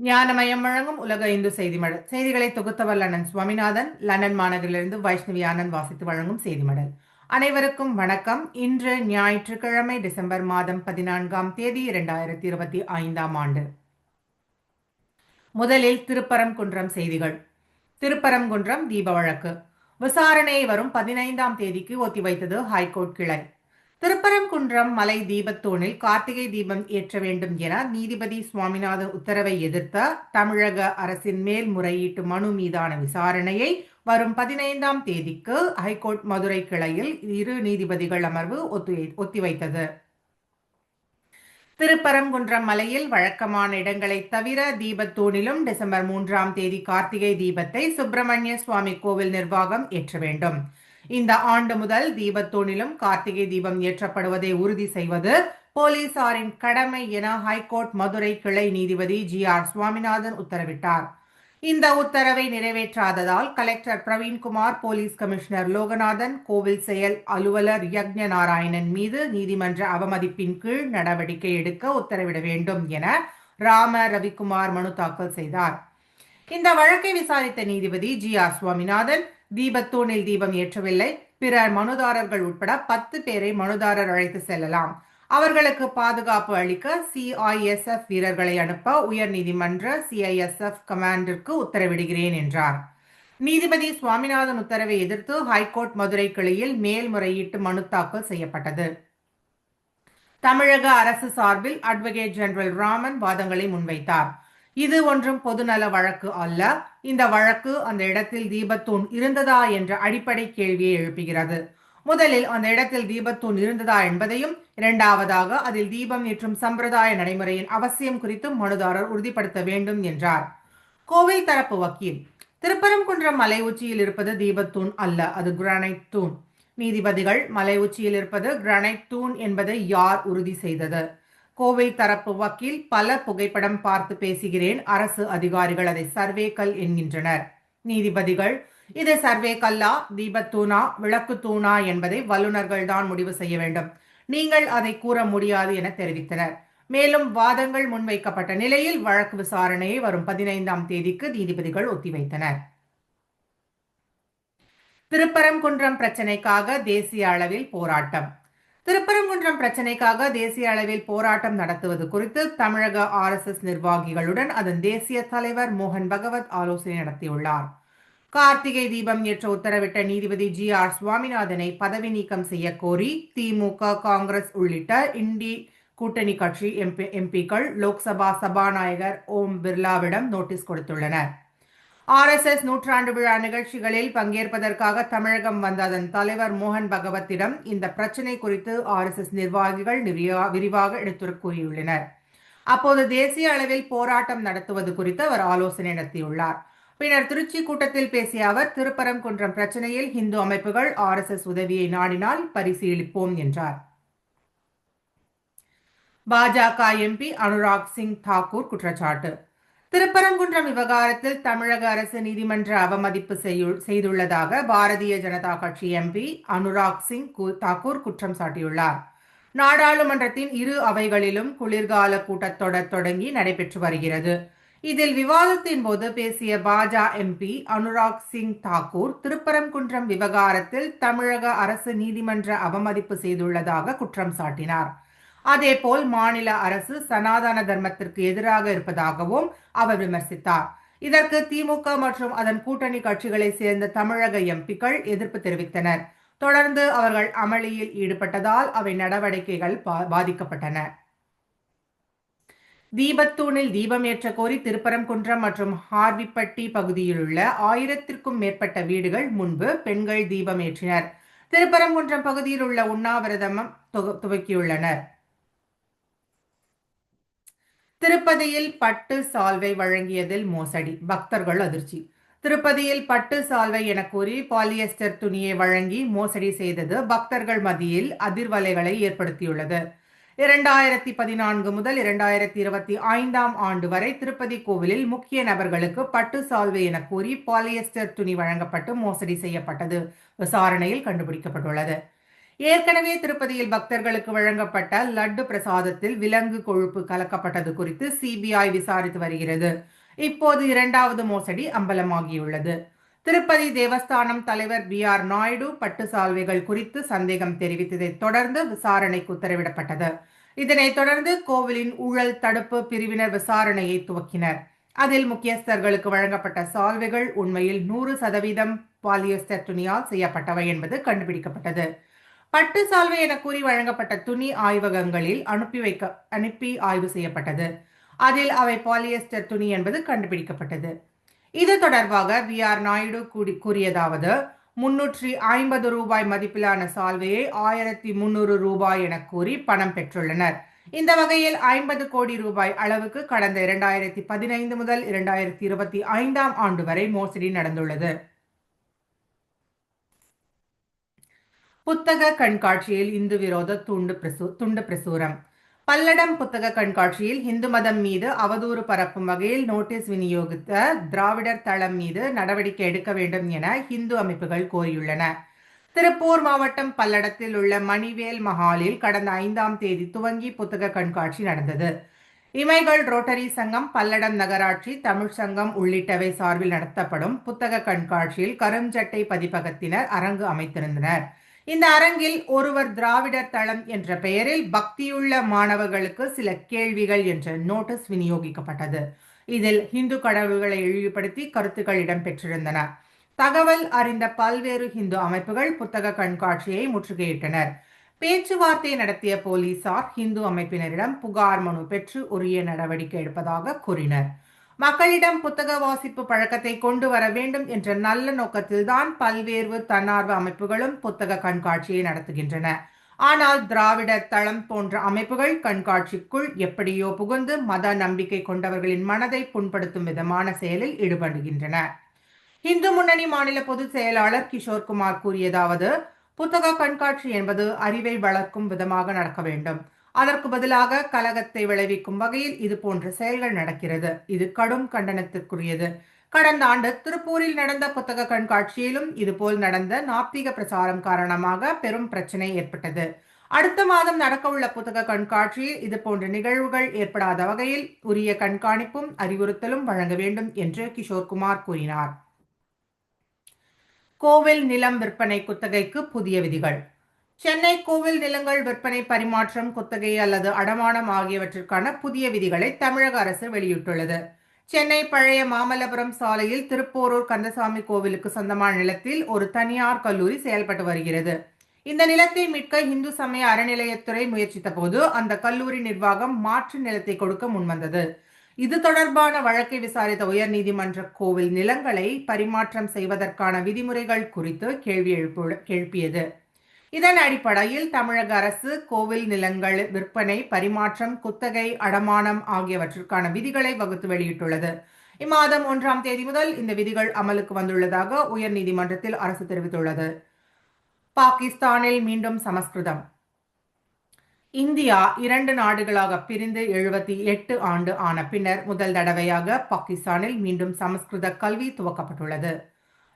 ஞானமயம் வழங்கும் உலக இந்து செய்தி மடல் செய்திகளை தொகுத்தவர் லண்டன் சுவாமிநாதன் லண்டன் மாநகரிலிருந்து வைஷ்ணவி ஆனந்த் வாசித்து வழங்கும் செய்தி மடல் அனைவருக்கும் வணக்கம். இன்று ஞாயிற்றுக்கிழமை டிசம்பர் மாதம் பதினான்காம் தேதி இரண்டாயிரத்தி இருபத்தி ஐந்தாம் ஆண்டு. முதலில் திருப்பரங்குன்றம் செய்திகள். திருப்பரங்குன்றம் தீப வழக்கு. விசாரணையை வரும் பதினைந்தாம் தேதிக்கு ஒத்திவைத்தது ஹைகோர்ட் கிளை. திருப்பரங்குன்றம் மலை தீபத்தூணில் கார்த்திகை தீபம் ஏற்ற வேண்டும் என நீதிபதி சுவாமிநாதன் உத்தரவை எதிர்த்த தமிழக அரசின் மேல்முறையீட்டு மனு மீதான விசாரணையை வரும் பதினைந்தாம் தேதிக்கு ஹைகோர்ட் மதுரை கிளையில் இரு நீதிபதிகள் அமர்வு ஒத்திவைத்தது. திருப்பரங்குன்றம் மலையில் வழக்கமான இடங்களை தவிர தீபத்தூணிலும் டிசம்பர் மூன்றாம் தேதி கார்த்திகை தீபத்தை சுப்பிரமணிய சுவாமி கோவில் நிர்வாகம் ஏற்ற வேண்டும். இந்த ஆண்டு முதல் தீபத்தூணிலும் கார்த்திகை தீபம் ஏற்றப்படுவதை உறுதி செய்வது போலீசாரின் கடமை என ஹைகோர்ட் மதுரை கிளை நீதிபதி ஜி ஆர் சுவாமிநாதன் உத்தரவிட்டார். இந்த உத்தரவை நிறைவேற்றாததால் collector Praveenkumar police commissioner Loganathan கோவில் செயல் அலுவலர் யக்ஞ நாராயணன் மீது நீதிமன்ற அவமதிப்பின் கீழ் நடவடிக்கை எடுக்க உத்தரவிட வேண்டும் என ராம ரவிக்குமார் மனு தாக்கல் செய்தார். இந்த வழக்கை விசாரித்த நீதிபதி ஜி ஆர் சுவாமிநாதன் தீபத்தூணில் தீபம் ஏற்றவில்லை. பிறர் மனுதாரர்கள் உட்பட பத்து பேரை மனுதாரர் அழைத்து செல்லலாம். அவர்களுக்கு பாதுகாப்பு அளிக்க சிஐஎஸ்எஃப் வீரர்களை அனுப்ப உயர் நீதிமன்ற சிஐஎஸ்எஃப் கமாண்டிற்கு உத்தரவிடுகிறேன் என்றார். நீதிபதி சுவாமிநாதன் உத்தரவை எதிர்த்து ஹைகோர்ட் மதுரை கிளையில் மேல்முறையீட்டு மனு தாக்கல் செய்யப்பட்டது. தமிழக அரசு சார்பில் அட்வொகேட் ஜெனரல் ராமன் வாதங்களை முன்வைத்தார். இது ஒன்றும் பொதுநல வழக்கு அல்ல. இந்த வழக்கு அந்த இடத்தில் தீபத்தூண் இருந்ததா என்ற அடிப்படை கேள்வியை எழுப்புகிறது. முதலில் அந்த இடத்தில் தீபத்தூண் இருந்ததா என்பதையும் இரண்டாவதாக அதில் தீபம் ஏற்றும் சம்பிரதாய நடைமுறையின் அவசியம் குறித்தும் மனுதாரர் உறுதிப்படுத்த வேண்டும் என்றார். கோவில் தரப்பு வக்கீல் திருப்பரங்குன்றம் மலை உச்சியில் இருப்பது தீபத்தூண் அல்ல அது கிரானைட் தூண். நீதிபதிகள் மலை உச்சியில் இருப்பது கிரானைட் தூண் என்பதை யார் உறுதி செய்தது? கோவில் தரப்பு வக்கீல் பல புகைப்படம் பார்த்து பேசுகிறேன். அரசு அதிகாரிகள் அதை சர்வே கல் என்கின்றனர். நீதிபதிகள் இது சர்வே கல்லா தீபத்தூணா விளக்கு தூணா என்பதை வல்லுநர்கள் தான் முடிவு செய்ய வேண்டும். நீங்கள் அதை கூற முடியாது என தெரிவித்தனர். மேலும் வாதங்கள் முன்வைக்கப்பட்ட நிலையில் வழக்கு விசாரணையை வரும் பதினைந்தாம் தேதிக்கு நீதிபதிகள் ஒத்திவைத்தனர். திருப்பரங்குன்றம் பிரச்சினைக்காக தேசிய அளவில் போராட்டம். திருப்பரங்குன்றம் பிரச்சினைக்காக தேசிய அளவில் போராட்டம் நடத்துவது குறித்து தமிழக ஆர் எஸ் எஸ் நிர்வாகிகளுடன் அதன் தேசிய தலைவர் மோகன் பகவத் ஆலோசனை நடத்தியுள்ளார். கார்த்திகை தீபம் ஏற்ற உத்தரவிட்ட நீதிபதி ஜி ஆர் சுவாமிநாதனை பதவி நீக்கம் செய்ய கோரி திமுக காங்கிரஸ் உள்ளிட்ட இந்தி கூட்டணி கட்சி எம்பி எம்பிக்கள் லோக்சபா சபாநாயகர் ஓம் பிர்லாவிடம் நோட்டீஸ் கொடுத்துள்ளனர். ஆர் எஸ் எஸ் நூற்றாண்டு விழா நிகழ்ச்சிகளில் பங்கேற்பதற்காக தமிழகம் வந்த அதன் தலைவர் மோகன் பகவத்திடம் இந்த பிரச்சினை குறித்து ஆர் எஸ் எஸ் நிர்வாகிகள் விரிவாக எடுத்து கூறியுள்ளனர். அப்போது தேசிய அளவில் போராட்டம் நடத்துவது குறித்து அவர் ஆலோசனை நடத்தியுள்ளார். பின்னர் திருச்சி கூட்டத்தில் பேசிய அவர் திருப்பரங்குன்றம் பிரச்சனையில் இந்து அமைப்புகள் ஆர் எஸ் எஸ் உதவியை நாடினால் பரிசீலிப்போம் என்றார். பாஜக எம்பி அனுராக் சிங் தாக்கூர் குற்றச்சாட்டு. திருப்பரங்குன்றம் விவகாரத்தில் தமிழக அரசு நீதிமன்ற அவமதிப்பு செய்துள்ளதாக பாரதிய ஜனதா கட்சி எம்பி அனுராக் சிங் தாக்கூர் குற்றம் சாட்டியுள்ளார். நாடாளுமன்றத்தின் இரு அவைகளிலும் குளிர்கால கூட்டத்தொடர் தொடங்கி நடைபெற்று வருகிறது. இதில் விவாதத்தின் போது பேசிய பாஜா எம்பி அனுராக் சிங் தாக்கூர் திருப்பரங்குன்றம் விவகாரத்தில் தமிழக அரசு நீதிமன்ற அவமதிப்பு செய்துள்ளதாக குற்றம் சாட்டினார். அதேபோல் மாநில அரசு சனாதன தர்மத்திற்கு எதிராக இருப்பதாகவும் அவர் விமர்சித்தார். இதற்கு திமுக மற்றும் அதன் கூட்டணி கட்சிகளை சேர்ந்த தமிழக எம்பிக்கள் எதிர்ப்பு தெரிவித்தனர். தொடர்ந்து அவர்கள் அமளியில் ஈடுபட்டதால் அவை நடவடிக்கைகள் பாதிக்கப்பட்டன. தீபத்தூணில் தீபம் ஏற்ற கோரி திருப்பரங்குன்றம் மற்றும் ஹார்விப்பட்டி பகுதியில் உள்ள ஆயிரத்திற்கும் மேற்பட்ட வீடுகள் முன்பு பெண்கள் தீபம் ஏற்றினர். திருப்பரங்குன்றம் பகுதியில் உள்ள உண்ணாவிரதமும் துவக்கியுள்ளனர். திருப்பதியில் பட்டு சால்வை வழங்கியதில் மோசடி பக்தர்கள் அதிர்ச்சி. திருப்பதியில் பட்டு சால்வை என கூறி பாலியஸ்டர் துணியை வழங்கி மோசடி செய்தது பக்தர்கள் மத்தியில் அதிர்வலைகளை ஏற்படுத்தியுள்ளது. இரண்டாயிரத்தி பதினான்கு முதல் இரண்டாயிரத்தி இருபத்தி ஐந்தாம் ஆண்டு வரை திருப்பதி கோவிலில் முக்கிய நபர்களுக்கு பட்டு சால்வை என கூறி பாலியஸ்டர் துணி வழங்கப்பட்டு மோசடி செய்யப்பட்டது. விசாரணையில் கண்டுபிடிக்கப்பட்டுள்ளது. ஏற்கனவே திருப்பதியில் பக்தர்களுக்கு வழங்கப்பட்ட லட்டு பிரசாதத்தில் விலங்கு கொழுப்பு கலக்கப்பட்டது குறித்து சிபிஐ விசாரித்து வருகிறது. இப்போது இரண்டாவது மோசடி அம்பலமாகியுள்ளது. திருப்பதி தேவஸ்தானம் தலைவர் பி ஆர் நாயுடு பட்டு சால்வைகள் குறித்து சந்தேகம் தெரிவித்ததை தொடர்ந்து விசாரணைக்கு உத்தரவிடப்பட்டது. இதனைத் தொடர்ந்து கோவிலின் ஊழல் தடுப்பு பிரிவினர் விசாரணையை துவக்கினர். அதில் முக்கியஸ்தர்களுக்கு வழங்கப்பட்ட சால்வைகள் உண்மையில் நூறு சதவீதம் பாலியஸ்டர் துணியால் செய்யப்பட்டவை என்பது கண்டுபிடிக்கப்பட்டது. பட்டு சால்வை என கூறி வழங்கப்பட்ட துணி ஆய்வகங்களில் அனுப்பி வைக்க அனுப்பி ஆய்வு செய்யப்பட்டது. அதில் அவை பாலியஸ்டர் துணி என்பது கண்டுபிடிக்கப்பட்டது. இது தொடர்பாக வி ஆர் நாயுடு கூடி கூறியதாவது முன்னூற்றி ஐம்பது ரூபாய் மதிப்பிலான சால்வையை ஆயிரத்தி முன்னூறு ரூபாய் என கூறி பணம் பெற்றுள்ளனர். இந்த வகையில் ஐம்பது கோடி ரூபாய் அளவுக்கு கடந்த இரண்டாயிரத்தி பதினைந்து முதல் இரண்டாயிரத்தி இருபத்தி ஐந்தாம் ஆண்டு வரை மோசடி நடந்துள்ளது. புத்தக கண்காட்சியில் இந்து விரோத துண்டு பிரசு துண்டு பிரசுரம். பல்லடம் புத்தக கண்காட்சியில் இந்து மதம் மீது அவதூறு பரப்பும் வகையில் நோட்டீஸ் விநியோகித்த திராவிடர் தளம் மீது நடவடிக்கை எடுக்க வேண்டும் என இந்து அமைப்புகள் கோரியுள்ளன. திருப்பூர் மாவட்டம் பல்லடத்தில் உள்ள மணிவேல் மஹாலில் கடந்த ஐந்தாம் தேதி துவங்கி புத்தக கண்காட்சி நடந்தது. இமைகள் ரோட்டரி சங்கம் பல்லடம் நகராட்சி தமிழ் சங்கம் உள்ளிட்டவை சார்பில் நடத்தப்படும் புத்தக கண்காட்சியில் கருஞ்சட்டை பதிப்பகத்தினர் அரங்கு அமைத்திருந்தனர். இந்த அரங்கில் ஒருவர் திராவிடர் தளம் என்ற பெயரில் பக்தியுள்ள மாணவர்களுக்கு சில கேள்விகள் என்ற நோட்டீஸ் விநியோகிக்கப்பட்டது. இதில் இந்து கடவுள்களை இழிவுபடுத்தி கருத்துக்கள் இடம்பெற்றிருந்தன. தகவல் அறிந்த பல்வேறு இந்து அமைப்புகள் புத்தக கண்காட்சியை முற்றுகையிட்டனர். பேச்சுவார்த்தை நடத்திய போலீசார் இந்து அமைப்பினரிடம் புகார் மனு பெற்று உரிய நடவடிக்கை எடுப்பதாக கூறினர். மக்களிடம் புத்தக வாசிப்பு பழக்கத்தை கொண்டு வர வேண்டும் என்ற நல்ல நோக்கத்தில்தான் பல்வேறு தன்னார்வ அமைப்புகளும் புத்தக கண்காட்சியை நடத்துகின்றன. ஆனால் திராவிட தளம் போன்ற அமைப்புகள் கண்காட்சிக்குள் எப்படியோ புகுந்து மத நம்பிக்கை கொண்டவர்களின் மனதை புண்படுத்தும் விதமான செயலில் ஈடுபடுகின்றன. இந்து முன்னணி மாநில பொதுச் செயலாளர் கிஷோர்குமார் கூறியதாவது புத்தக கண்காட்சி என்பது அறிவை வளர்க்கும் விதமாக நடக்க வேண்டும். அதற்கு பதிலாக கலகத்தை விளைவிக்கும் வகையில் இது போன்ற செயல்கள் நடக்கிறது. இது கடும் கண்டனத்திற்குரியது. கடந்த ஆண்டு திருப்பூரில் நடந்த புத்தக கண்காட்சியிலும் இதுபோல் நடந்த நாத்திக பிரசாரம் காரணமாக பெரும் பிரச்சனை ஏற்பட்டது. அடுத்த மாதம் நடக்கவுள்ள புத்தக கண்காட்சியில் இது போன்ற நிகழ்வுகள் ஏற்படாத வகையில் உரிய கண்காணிப்பும் அறிவுறுத்தலும் வழங்க வேண்டும் என்று கிஷோர்குமார் கூறினார். கோவில் நிலம் விற்பனை குத்தகைக்கு புதிய விதிகள். சென்னை கோவில் நிலங்கள் விற்பனை பரிமாற்றம் குத்தகை அல்லது அடமானம் ஆகியவற்றிற்கான புதிய விதிகளை தமிழக அரசு வெளியிட்டுள்ளது. சென்னை பழைய மாமல்லபுரம் சாலையில் திருப்போரூர் கந்தசாமி கோவிலுக்கு சொந்தமான நிலத்தில் ஒரு தனியார் கல்லூரி செயல்பட்டு வருகிறது. இந்த நிலத்தை மீட்க இந்து சமய அறநிலையத்துறை முயற்சித்த போது அந்த கல்லூரி நிர்வாகம் மாற்று நிலத்தை கொடுக்க முன்வந்தது. இது தொடர்பான வழக்கை விசாரித்த உயர்நீதிமன்ற கோவில் நிலங்களை பரிமாற்றம் செய்வதற்கான விதிமுறைகள் குறித்து கேள்வி எழுப்பியது. இதன் அடிப்படையில் தமிழக அரசு கோவில் நிலங்கள் விற்பனை பரிமாற்றம் குத்தகை அடமானம் ஆகியவற்றிற்கான விதிகளை வகுத்து வெளியிட்டுள்ளது. இம்மாதம் ஒன்றாம் தேதி முதல் இந்த விதிகள் அமலுக்கு வந்துள்ளதாக உயர்நீதிமன்றத்தில் அரசு தெரிவித்துள்ளது. பாகிஸ்தானில் மீண்டும் சமஸ்கிருதம். இந்தியா இரண்டு நாடுகளாக பிரிந்து எழுபத்தி எட்டு ஆண்டு ஆன பின்னர் முதல் தடவையாக பாகிஸ்தானில் மீண்டும் சமஸ்கிருத கல்வி துவக்கப்பட்டுள்ளது.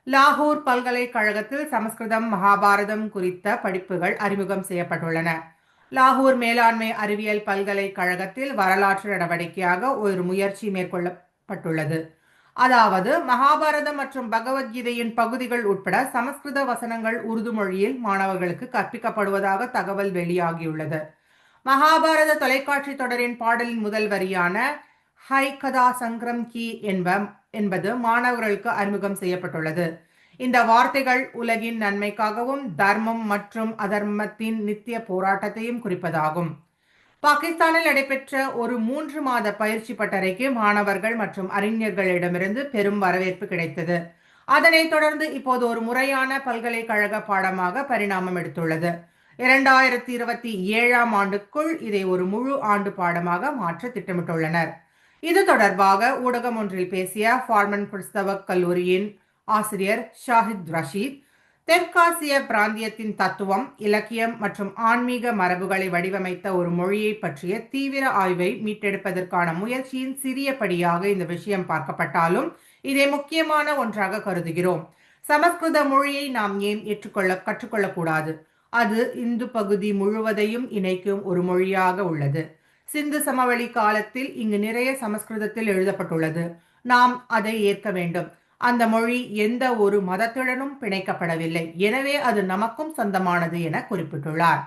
லாகூர் பல்கலைக்கழகத்தில் சமஸ்கிருதம் மகாபாரதம் குறித்த படிப்புகள் அறிமுகம் செய்யப்பட்டுள்ளன. லாகூர் மேலாண்மை அறிவியல் பல்கலைக்கழகத்தில் வரலாற்று நடவடிக்கையாக ஒரு முயற்சி மேற்கொள்ளப்பட்டுள்ளது. அதாவது மகாபாரதம் மற்றும் பகவத்கீதையின் பகுதிகள் உட்பட சமஸ்கிருத வசனங்கள் உருது மொழியில் மாணவர்களுக்கு கற்பிக்கப்படுவதாக தகவல் வெளியாகியுள்ளது. மகாபாரத தொலைக்காட்சி தொடரின் பாடலின் முதல் வரியான ஹை கதா சங்கரம் கி என்ப என்பது மாணவர்களுக்கு அறிமுகம் செய்யப்பட்டுள்ளது. இந்த வார்த்தைகள் உலகின் நன்மைக்காகவும் தர்மம் மற்றும் அதர்மத்தின் நித்திய போராட்டத்தையும் குறிப்பதாகும். பாகிஸ்தானில் நடைபெற்ற ஒரு மூன்று மாத பயிற்சி பட்டறைக்கு மாணவர்கள் மற்றும் அறிஞர்களிடமிருந்து பெரும் வரவேற்பு கிடைத்தது. அதனைத் தொடர்ந்து இப்போது ஒரு முறையான பல்கலைக்கழக பாடமாக பரிணாமம் எடுத்துள்ளது. இரண்டாயிரத்தி இருபத்தி ஏழாம் ஆண்டுக்குள் இதை ஒரு முழு ஆண்டு பாடமாக மாற்ற திட்டமிட்டுள்ளனர். இது தொடர்பாக ஊடகம் ஒன்றில் பேசிய ஃபார்மன் கிறிஸ்தவ கல்லூரியின் ஆசிரியர் ஷாஹித் ரஷீத் தெற்காசிய பிராந்தியத்தின் தத்துவம் இலக்கியம் மற்றும் ஆன்மீக மரபுகளை வடிவமைத்த ஒரு மொழியை பற்றிய தீவிர ஆய்வை மீட்டெடுப்பதற்கான முயற்சியின் சிறிய படியாக இந்த விஷயம் பார்க்கப்பட்டாலும் இதை முக்கியமான ஒன்றாக கருதுகிறோம். சமஸ்கிருத மொழியை நாம் ஏன் ஏற்றுக்கொள்ள கற்றுக்கொள்ளக்கூடாது? அது இந்து பகுதி முழுவதையும் இணைக்கும் ஒரு மொழியாக உள்ளது. சிந்து சமவெளி காலத்தில் இங்கு நிறைய சமஸ்கிருதத்தில் எழுதப்பட்டுள்ளது. நாம் அதை ஏற்க வேண்டும். அந்த மொழி எந்த ஒரு மதத்துடனும் பிணைக்கப்படவில்லை. எனவே அது நமக்கும் சொந்தமானது என குறிப்பிட்டுள்ளார்.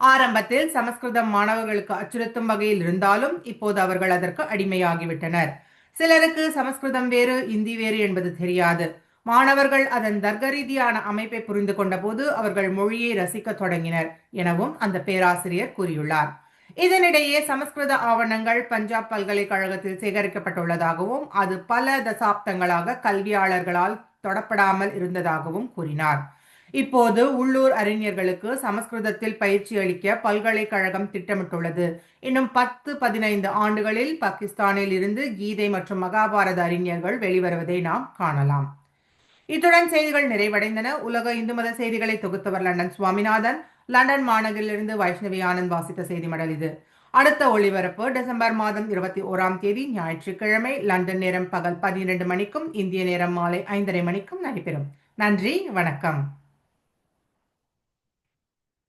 ஆரம்பத்தில் சமஸ்கிருதம் மாணவர்களுக்கு அச்சுறுத்தும் வகையில் இருந்தாலும் இப்போது அவர்கள் அதற்கு அடிமையாகிவிட்டனர். சிலருக்கு சமஸ்கிருதம் வேறு இந்தி வேறு என்பது தெரியாது. மாணவர்கள் அதன் தர்க்க ரீதியான அமைப்பை புரிந்து கொண்ட போது அவர்கள் மொழியை ரசிக்க தொடங்கினர் எனவும் அந்த பேராசிரியர் கூறியுள்ளார். இதனிடையே சமஸ்கிருத ஆவணங்கள் பஞ்சாப் பல்கலைக்கழகத்தில் சேகரிக்கப்பட்டுள்ளதாகவும் அது பல தசாப்தங்களாக கல்வியாளர்களால் தொடப்படாமல் இருந்ததாகவும் கூறினார். இப்போது உள்ளூர் அறிஞர்களுக்கு சமஸ்கிருதத்தில் பயிற்சி அளிக்க பல்கலைக்கழகம் திட்டமிட்டுள்ளது. இன்னும் பத்து பதினைந்து ஆண்டுகளில் பாகிஸ்தானில் இருந்து கீதை மற்றும் மகாபாரத அறிஞர்கள் வெளிவருவதை நாம் காணலாம். இத்துடன் செய்திகள் நிறைவடைந்தன. உலக இந்து மத செய்திகளை தொகுத்தவர் லண்டன் சுவாமிநாதன். லண்டன் மாநகரிலிருந்து வைஷ்ணவி ஆனந்த் வாசித்த செய்தி மடல் இது. அடுத்த ஒளிபரப்பு டிசம்பர் மாதம் இருபத்தி ஓராம் தேதி ஞாயிற்றுக்கிழமை லண்டன் நேரம் பகல் பன்னிரண்டு மணிக்கும் இந்திய நேரம் மாலை ஐந்தரை மணிக்கும் நடைபெறும். நன்றி வணக்கம்.